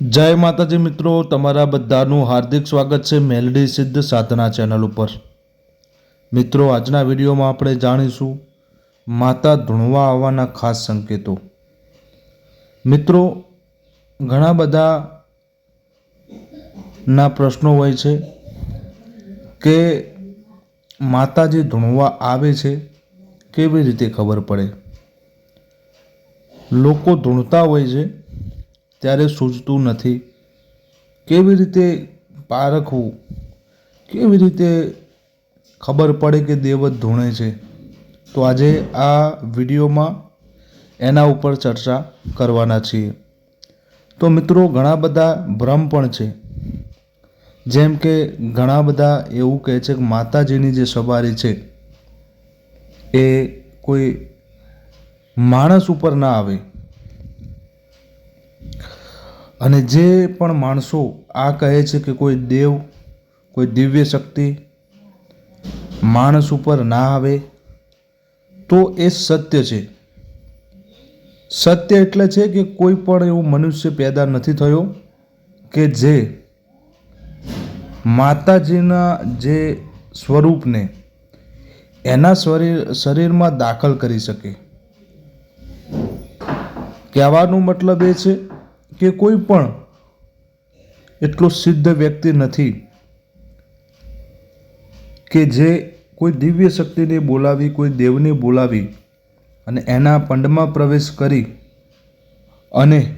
જય માતાજી મિત્રો, તમારા બધાનું હાર્દિક સ્વાગત છે મેલડી સિદ્ધ સાધના ચેનલ ઉપર. મિત્રો, આજના વિડીયોમાં આપણે જાણીશું માતા ધૂણવા આવવાના ખાસ સંકેતો. મિત્રો, ઘણા બધા ના પ્રશ્નો હોય છે કે માતાજી ધૂણવા આવે છે કેવી રીતે ખબર પડે? લોકો ધૂણતા હોય છે ત્યારે સૂઝતું નથી. કેવી રીતે પારખવું કેવી રીતે ખબર પડે કે દેવત ધૂણે છે? તો આજે આ વિડીયોમાં એના ઉપર ચર્ચા કરવાના છીએ. તો મિત્રો, ઘણા બધા ભ્રમ પણ છે. જેમ કે ઘણા બધા એવું કહે છે કે માતાજીની જે સવારી છે, એ કોઈ માણસ ઉપર ના આવે. અને જે પણ માણસો આ કહે છે કે કોઈ દેવ, કોઈ દિવ્ય શક્તિ માણસ ઉપર ના આવે, તો એ સત્ય છે. સત્ય એટલે છે કે કોઈ પણ એવું મનુષ્ય પેદા નથી થયો કે જે માતાજીના જે સ્વરૂપને એના શરીર, શરીરમાં દાખલ કરી શકે. કહેવાનો મતલબ એ છે કે કોઈ પણ એટલો સિદ્ધ વ્યક્તિ નથી કે જે કોઈ દિવ્ય શક્તિને બોલાવી, કોઈ દેવને બોલાવી અને એના પંડમાં પ્રવેશ કરી અને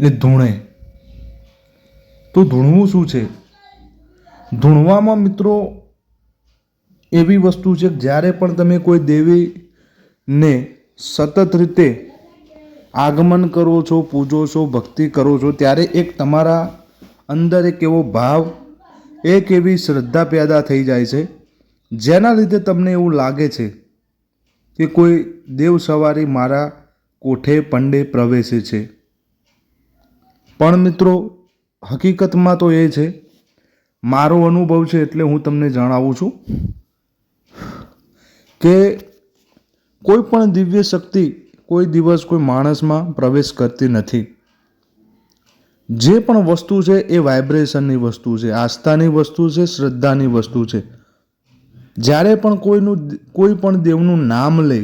એ ધૂણે. તો ધૂણવું શું છે? ધૂણવામાં મિત્રો એવી વસ્તુ છે જ્યારે પણ તમે કોઈ દેવીને સતત રીતે આગમન કરો છો, પૂજો છો, ભક્તિ કરો છો, ત્યારે એક તમારા અંદર એક એવો ભાવ, એક એવી શ્રદ્ધા પેદા થઈ જાય છે, જેના લીધે તમને એવું લાગે છે કે કોઈ દેવ સવારી મારા કોઠે પંડે પ્રવેશે છે. પણ મિત્રો, હકીકતમાં તો એ છે, મારો અનુભવ છે એટલે હું તમને જણાવું છું કે કોઈ પણ દિવ્ય શક્તિ કોઈ દિવસ કોઈ માણસમાં પ્રવેશ કરતી નથી. જે પણ વસ્તુ છે એ વાઇબ્રેશનની વસ્તુ છે, આસ્થાની વસ્તુ છે, શ્રદ્ધાની વસ્તુ છે. જ્યારે પણ કોઈનું કોઈ પણ દેવનું નામ લે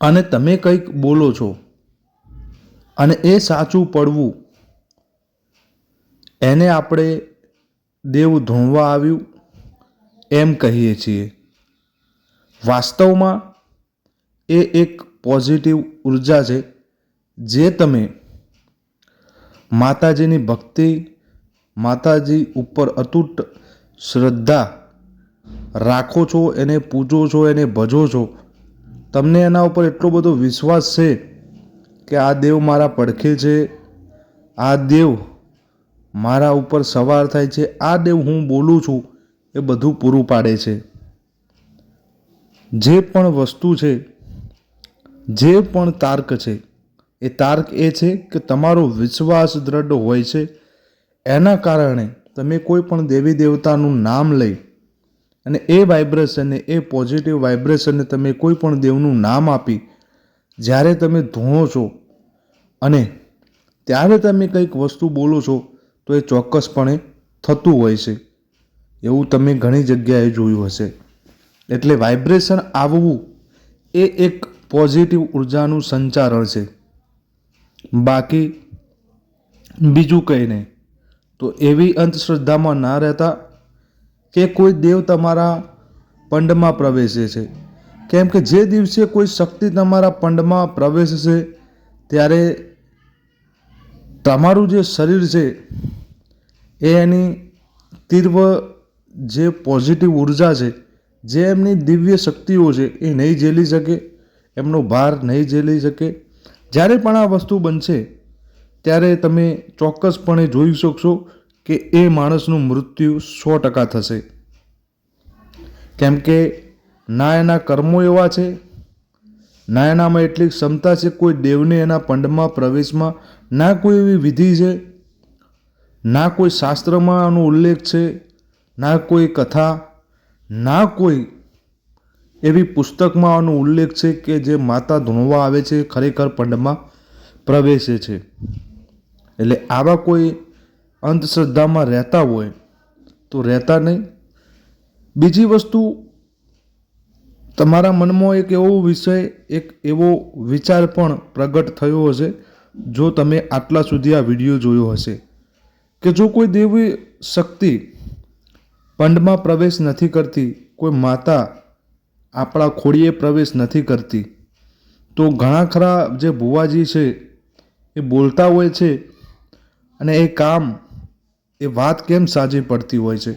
અને તમે કંઈક બોલો છો અને એ સાચું પડવું, એને આપણે દેવ ધોણવા આવ્યું એમ કહીએ છીએ. વાસ્તવમાં એ એક પોઝિટિવ ઊર્જા છે, જે તમે માતાજીની ભક્તિ, માતાજી ઉપર અતૂટ શ્રદ્ધા રાખો છો, એને પૂજો છો, એને ભજો છો, તમને એના ઉપર એટલો બધો વિશ્વાસ છે કે આ દેવ મારા પડખે છે, આ દેવ મારા ઉપર સવાર થાય છે, આ દેવ હું બોલું છું, એ બધું પૂરું પાડે છે. જે પણ વસ્તુ છે જે પણ તાર્ક છે, એ તાર્ક એ છે કે તમારો વિશ્વાસ દ્રઢ હોય છે. એના કારણે તમે કોઈ પણ દેવી દેવતાનું નામ લઈ અને એ વાઇબ્રેશનને એ પોઝિટિવ વાઇબ્રેશનને તમે કોઈ પણ દેવનું નામ આપી જ્યારે તમે ધૂણો છો અને ત્યારે તમે કંઈક વસ્તુ બોલો છો, તો એ ચોક્કસપણે થતું હોય છે. એવું તમે ઘણી જગ્યાએ જોયું હશે. એટલે વાઇબ્રેશન આવવું એ એક પોઝિટિવ ઉર્જાનું સંચારણ છે. બાકી બીજું કંઈ નહીં. તો એવી અંધશ્રદ્ધામાં ના રહેતા કે કોઈ દેવ તમારા પંડમાં પ્રવેશે છે. કેમ કે જે દિવસે કોઈ શક્તિ તમારા પંડમાં પ્રવેશશે ત્યારે તમારું જે શરીર છે એ એની તીવ્ર જે પોઝિટિવ ઊર્જા છે, જે એમની દિવ્ય શક્તિઓ છે એ નહીં ઝેલી શકે એમનો ભાર નહીં ઝેલી શકે. જ્યારે પણ આ વસ્તુ બનશે, ત્યારે તમે ચોક્કસપણે જોઈ શકશો કે એ માણસનું મૃત્યુ સો ટકા થશે. કેમ કે ના એના કર્મો એવા છે. ના એનામાં એટલી ક્ષમતા છે, કોઈ દેવને એના પંડમાં પ્રવેશમાં ના કોઈ એવી વિધિ છે. ના કોઈ શાસ્ત્રમાં આનો ઉલ્લેખ છે, ના કોઈ કથા, ના કોઈ એવી પુસ્તકમાં આનો ઉલ્લેખ છે કે જે માતા ધૂણવા આવે છે, ખરેખર પંડમાં પ્રવેશે છે. એટલે આવા કોઈ અંધશ્રદ્ધામાં રહેતા હોય, તો રહેતા નહીં. બીજી વસ્તુ, તમારા મનમાં એક એવો વિષય, એક એવો વિચાર પણ પ્રગટ થયો હશે, જો તમે આટલા સુધી આ વીડિયો જોયો હશે. કે જો કોઈ દેવી શક્તિ પંડમાં પ્રવેશ નથી કરતી, કોઈ માતા આપણા ખોડીએ પ્રવેશ નથી કરતી. તો ઘણા ખરા જે ભુવાજી છે, એ બોલતા હોય છે અને એ કામ, એ વાત કેમ સાજી પડતી હોય છે?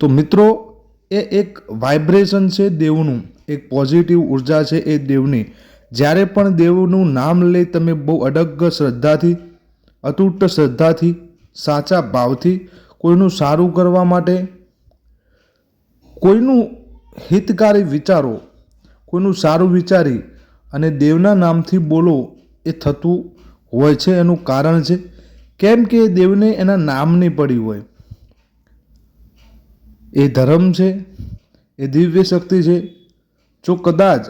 તો મિત્રો, એ એક વાઇબ્રેશન છે દેવનું, એક પોઝિટિવ ઊર્જા છે એ દેવની. જ્યારે પણ દેવનું નામ લઈ તમે બહુ અડગ શ્રદ્ધાથી, અતૂટ શ્રદ્ધાથી, સાચા ભાવથી, કોઈનું સારું કરવા માટે, કોઈનું હિતકારી વિચારો, કોઈનું સારું વિચારી અને દેવના નામથી બોલો એ થતું હોય છે, એનું કારણ છે. કેમ કે દેવને એના નામની પડી હોય. એ ધર્મ છે, એ દિવ્ય શક્તિ છે. જો કદાચ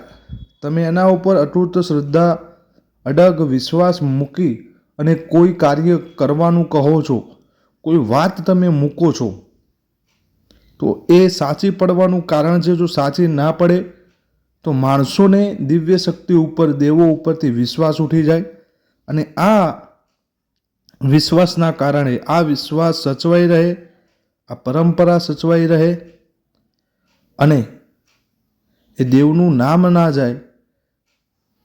તમે એના ઉપર અતૂટ શ્રદ્ધા, અડગ વિશ્વાસ મૂકી અને કોઈ કાર્ય કરવાનું કહો છો, કોઈ વાત તમે મૂકો છો તો એ સાચી પડવાનું કારણ છે, જો સાચી ના પડે, તો માણસોને દિવ્ય શક્તિ ઉપર, દેવો ઉપરથી વિશ્વાસ ઉઠી જાય. અને આ વિશ્વાસના કારણે, આ વિશ્વાસ સચવાઈ રહે, આ પરંપરા સચવાઈ રહે અને એ દેવનું નામ ના જાય,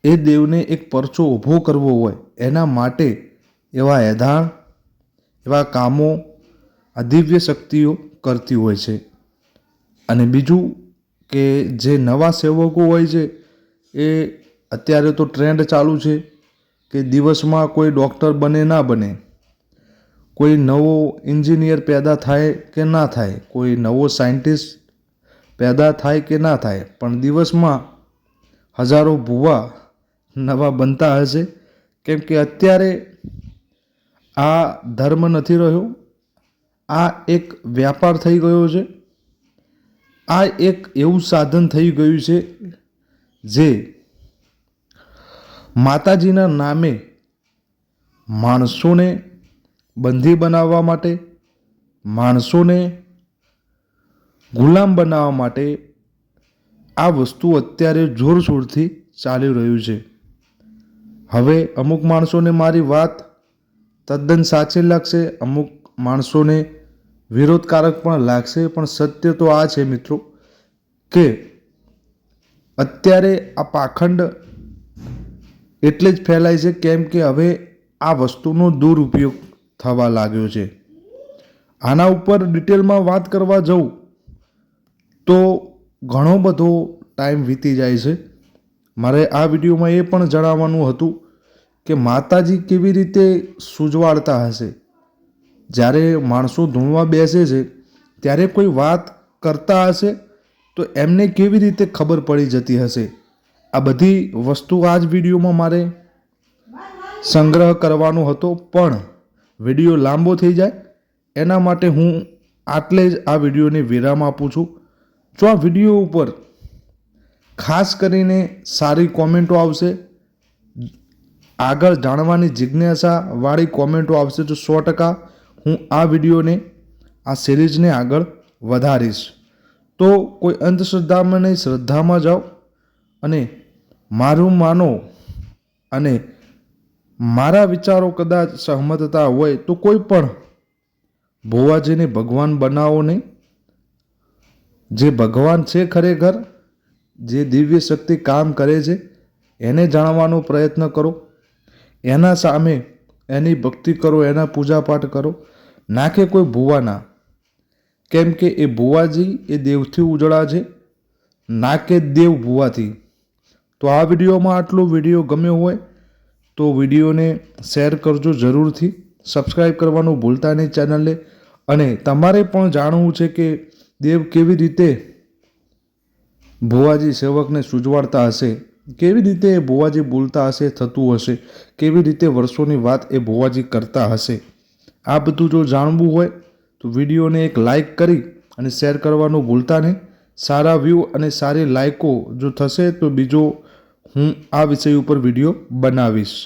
એ દેવને એક પરચો ઊભો કરવો હોય, એના માટે એવા એધાણ, એવા કામો, આ દિવ્ય શક્તિઓ કરતી હોય છે. અને બીજું કે જે નવા સેવકો હોય છે, એ અત્યારે તો ટ્રેન્ડ ચાલુ છે કે દિવસમાં કોઈ ડૉક્ટર બને ના બને. કોઈ નવો એન્જિનિયર પેદા થાય કે ના થાય, કોઈ નવો સાયન્ટિસ્ટ પેદા થાય કે ના થાય, પણ દિવસમાં હજારો ભૂવા નવા બનતા હશે. કેમ કે અત્યારે આ ધર્મ નથી રહ્યો, આ એક વ્યાપાર થઈ ગયો છે. આ એક એવું સાધન થઈ ગયું છે જે માતાજીના નામે માણસોને બંધી બનાવવા માટે, માણસોને ગુલામ બનાવવા માટે આ વસ્તુ અત્યારે જોરશોરથી ચાલી રહ્યું છે. હવે અમુક માણસોને મારી વાત તદ્દન સાચી લાગશે, અમુક માણસોને વિરોધકારક પણ લાગશે, પણ સત્ય તો આ છે મિત્રો કે અત્યારે આ પાખંડ એટલે જ ફેલાય છે કેમ કે હવે આ વસ્તુનો દુરુપયોગ થવા લાગ્યો છે. આના ઉપર ડિટેલમાં વાત કરવા જઉં તો ઘણો બધો ટાઈમ વીતી જાય છે. મારે આ વિડીયોમાં એ પણ જણાવવાનું હતું કે માતાજી કેવી રીતે સૂજવાડતા હશે? જ્યારે માણસો ધૂણવા બેસે છે, ત્યારે કોઈ વાત કરતા હશે, તો એમને કેવી રીતે ખબર પડી જતી હશે? આ બધી વસ્તુ આ જ વિડીયોમાં મારે સંગ્રહ કરવાનો હતો, પણ વીડિયો લાંબો થઈ જાય. એના માટે હું આટલે જ આ વિડીયોને વિરામ આપું છું. જો આ વીડિયો ઉપર ખાસ કરીને સારી કોમેન્ટો આવશે, આગળ જાણવાની જિજ્ઞાસાવાળી કોમેન્ટો આવશે તો સો ટકા હું આ વિડીયોને, આ સિરીઝને આગળ વધારીશ. તો કોઈ અંધશ્રદ્ધામાં નહીં, શ્રદ્ધામાં જાઓ અને મારું માનો અને મારા વિચારો કદાચ સહમતતા હોય તો કોઈ પણ ભોવાજીને ભગવાન બનાવો નહીં. જે ભગવાન છે ખરેખર, જે દિવ્ય શક્તિ કામ કરે છે, એને જાણવાનો પ્રયત્ન કરો. એના સામે એની ભક્તિ કરો, એના પૂજાપાઠ કરો. ના કે કોઈ ભુવાના કેમ કે એ ભુવાજી એ દેવથી ઉજળા છે, ના કે દેવ ભુવાથી. તો આ વિડીયોમાં આટલો વીડિયો ગમ્યો હોય તો વિડીયોને શેર કરજો જરૂરથી સબસ્ક્રાઈબ કરવાનું ભૂલતા નહીં ચેનલને. અને તમારે પણ જાણવું છે કે દેવ કેવી રીતે ભુવાજી સેવકને સૂજવાડતા હશે, કેવી રીતે એ ભુવાજી બોલતા હશે, થતું હશે, કેવી રીતે વર્ષોની વાત એ ભુવાજી કરતા હશે. આ બધું જો જાણવું હોય તો વિડીયોને એક લાઇક કરી અને શેર કરવાનું ભૂલતા નહીં. સારા વ્યૂ અને સારી લાઇકો જો થશે તો બીજો હું આ વિષય ઉપર વીડિયો બનાવીશ.